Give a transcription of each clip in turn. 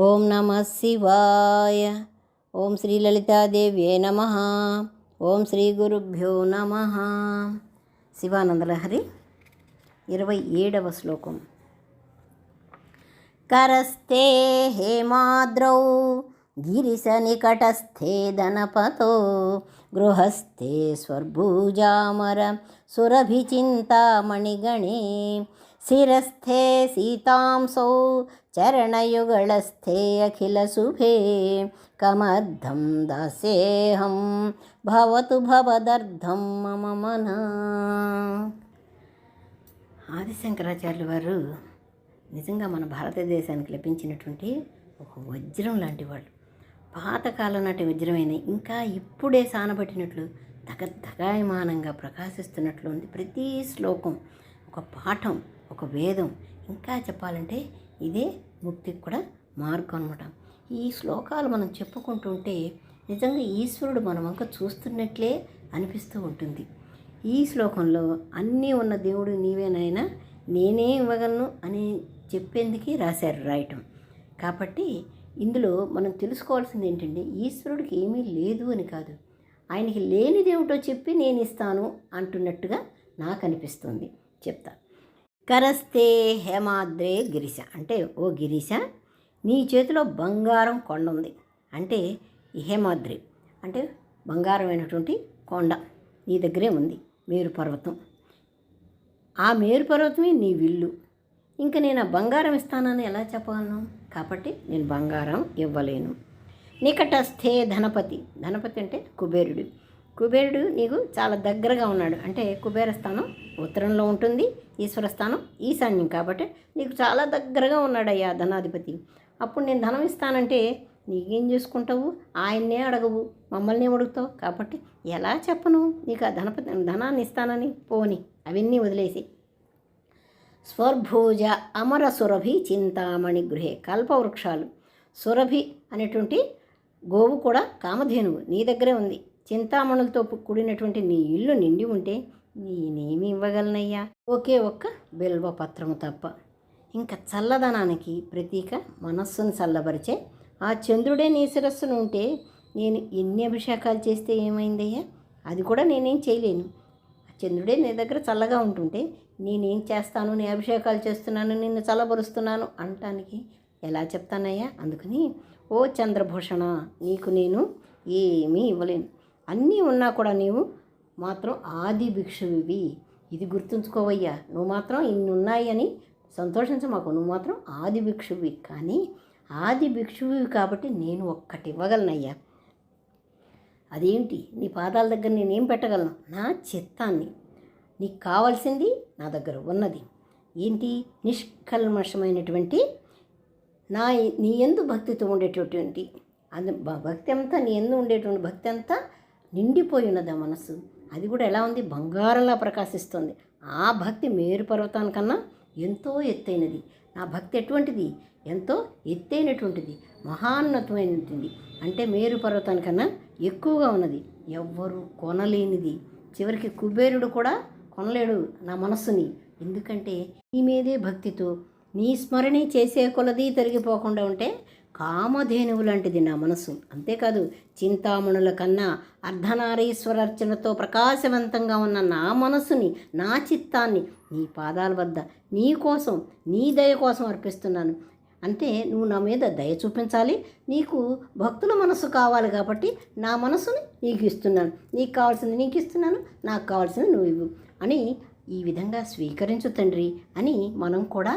ఓం నమ శివాయ. ఓం శ్రీ లలితాదేవ్యే నమ. ఓం శ్రీ గురుభ్యో నమ. శివానందలహరి ఇరవై ఏడవ శ్లోకం. కరస్థే హేమాద్రౌ గిరిశనికటస్థే ధనపతో గృహస్థే స్వర్భూజామర సురభిచింతామణిగణే శిరస్థే సీతాంసౌ చరణయుగళస్థే అఖిలశుభే కమర్ధం దాస్యేహం భవతు భవదర్ధం మమ మన ఆదిశంకరాచార్యులు వారు నిజంగా మన భారతదేశానికి లభించినటువంటి ఒక వజ్రం లాంటి వాళ్ళు. పాతకాలం నాటి వజ్రమైన ఇంకా ఇప్పుడే సానబట్టినట్లు దగద్దగాయమానంగా ప్రకాశిస్తున్నట్లు ఉంది ప్రతి శ్లోకం. ఒక పాఠం ఒక వేదం ఇంకా చెప్పాలంటే ఇదే ముక్తికి కూడా మార్గం అనమాట ఈ శ్లోకాలు మనం చెప్పుకుంటుంటే నిజంగా ఈశ్వరుడు మన వంక చూస్తున్నట్లే అనిపిస్తూ ఉంటుంది. ఈ శ్లోకంలో అన్నీ ఉన్న దేవుడు నీవేనైనా నేనే ఇవ్వగలను అని చెప్పేందుకు రాశారు రాయటం. కాబట్టి ఇందులో మనం తెలుసుకోవాల్సింది ఏంటంటే ఈశ్వరుడికి ఏమీ లేదు అని కాదు. ఆయనకి లేనిదేమిటో చెప్పి నేను ఇస్తాను అంటున్నట్టుగా నాకు అనిపిస్తుంది. చెప్తా. కరస్తే హేమాద్రే గిరిశ. అంటే ఓ గిరిశ నీ చేతిలో బంగారం కొండ ఉంది. అంటే హేమాద్రి. అంటే బంగారమైనటువంటి కొండ నీ దగ్గరే ఉంది మేరు పర్వతం. ఆ మేరు పర్వతమే నీ విల్లు. ఇంకా నేను ఆ బంగారం ఇస్తానని ఎలా చెప్పగలను? కాబట్టి నేను బంగారం ఇవ్వలేను. నికటస్థే ధనపతి. ధనపతి అంటే కుబేరుడు. కుబేరుడు నీకు చాలా దగ్గరగా ఉన్నాడు. అంటే కుబేర స్థానం ఉత్తరంలో ఉంటుంది ఈశ్వర స్థానం ఈశాన్యం కాబట్టి నీకు చాలా దగ్గరగా ఉన్నాడయ్యా ధనాధిపతి. అప్పుడు నేను ధనం ఇస్తానంటే నీకేం చేసుకుంటావు? ఆయన్నే అడగవు మమ్మల్ని అడుగుతావు కాబట్టి ఎలా చెప్పను? నీకు ఆ ధనపతి ధనాన్ని ఇస్తానని పోని అవన్నీ వదిలేసి. స్వర్భూజ అమర సురభి చింతామణి గృహే కల్పవృక్షాలు. సురభి అనేటువంటి గోవు కూడా కామధేనువు నీ దగ్గరే ఉంది. చింతామణులతో కూడినటువంటి నీ ఇల్లు నిండి ఉంటే నేనేమి ఇవ్వగలనయ్యా? ఒకే ఒక్క బిల్వ పత్రము తప్ప. ఇంకా చల్లదనానికి ప్రతీక మనస్సును చల్లబరిచే ఆ చంద్రుడే నీ శిరస్సును ఉంటే నేను ఎన్ని అభిషేకాలు చేస్తే ఏమైందయ్యా? అది కూడా నేనేం చేయలేను. చంద్రుడే నీ దగ్గర చల్లగా ఉంటుంటే నేనేం చేస్తాను? నీ అభిషేకాలు చేస్తున్నాను నిన్ను చల్లబరుస్తున్నాను అనటానికి ఎలా చెప్తానయ్యా? అందుకని ఓ చంద్రభూషణ నీకు నేను ఏమీ ఇవ్వలేను. అన్నీ ఉన్నా కూడా నీవు మాత్రం ఆది భిక్షువివి. ఇది గుర్తుంచుకోవయ్యా. నువ్వు మాత్రం ఇన్ని ఉన్నాయి అని సంతోషించమాకు నువ్వు మాత్రం ఆది భిక్షువి. కానీ ఆది భిక్షువి కాబట్టి నేను ఒక్కటి ఇవ్వగలనయ్యా. అదేంటి? నీ పాదాల దగ్గర నేనేం పెట్టగలను? నా చిత్తాన్ని. నీకు కావాల్సింది నా దగ్గర ఉన్నది. ఏంటి? నిష్కల్మషమైనటువంటి నా నీ ఎందు భక్తితో ఉండేటటువంటి అందు భక్తి అంతా నీ ఎందు ఉండేటువంటి భక్తి అంతా నిండిపోయి ఉన్నది ఆ మనసు అది కూడా ఎలా ఉంది? బంగారంలా ప్రకాశిస్తుంది. ఆ భక్తి మేరు పర్వతానికన్నా ఎంతో ఎత్తైనది. నా భక్తి ఎటువంటిది? ఎంతో ఎత్తైనటువంటిది. మహాన్నతమైనటువంటిది. అంటే మేరు పర్వతానికన్నా ఎక్కువగా ఉన్నది. ఎవ్వరు కొనలేనిది. చివరికి కుబేరుడు కూడా కొనలేడు నా మనస్సుని. ఎందుకంటే నీ మీదే భక్తితో నీ స్మరణి చేసే కొలది తరిగిపోకుండా ఉంటే కామధేనువు లాంటిది నా మనసు అంతేకాదు చింతామణుల కన్నా అర్ధనారీశ్వరర్చనతో ప్రకాశవంతంగా ఉన్న నా మనసుని నా చిత్తాన్ని నీ పాదాల వద్ద నీ కోసం నీ దయ కోసం అర్పిస్తున్నాను. అంటే నువ్వు నా మీద దయ చూపించాలి నీకు భక్తుల మనసు కావాలి కాబట్టి నా మనసుని నీకు ఇస్తున్నాను. నీకు కావాల్సింది నీకు ఇస్తున్నాను నాకు కావాల్సింది నువ్వు ఇవ్వు అని ఈ విధంగా స్వీకరించు తండ్రి అని మనం కూడా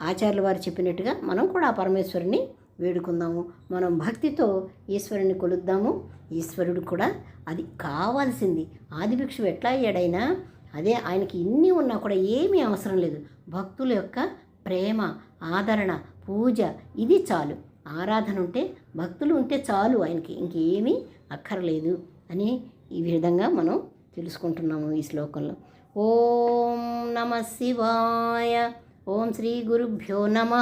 ఆచార్యుల వారు చెప్పినట్టుగా మనం కూడా ఆ పరమేశ్వరుని వేడుకుందాము. మనం భక్తితో ఈశ్వరుని కొలుద్దాము. ఈశ్వరుడు కూడా అది కావాల్సింది. ఆదిభిక్షువు ఎట్లా అయ్యాడైనా అదే ఆయనకి ఇన్ని ఉన్నా కూడా ఏమీ అవసరం లేదు. భక్తుల యొక్క ప్రేమ ఆదరణ పూజ ఇది చాలు. ఆరాధన ఉంటే భక్తులు ఉంటే చాలు ఆయనకి. ఇంకేమీ అక్కర్లేదు అని ఈ విధంగా మనం తెలుసుకుంటున్నాము ఈ శ్లోకంలో. ఓం నమ శివాయ. ఓం శ్రీ గురుభ్యో నమ.